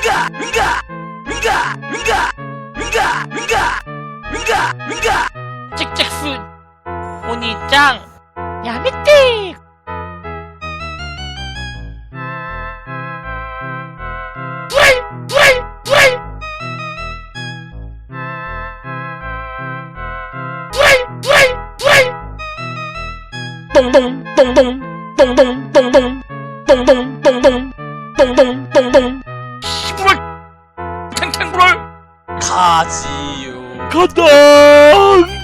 민가 민가 민가 민가 민가 민가 민가 응가 찍찍수 오니짱 야미띠 브라이 브라이 브라이 브라이 브라이 브라이 동동 동동 동동 동동 동동 동동 동동 동동 가지요 간다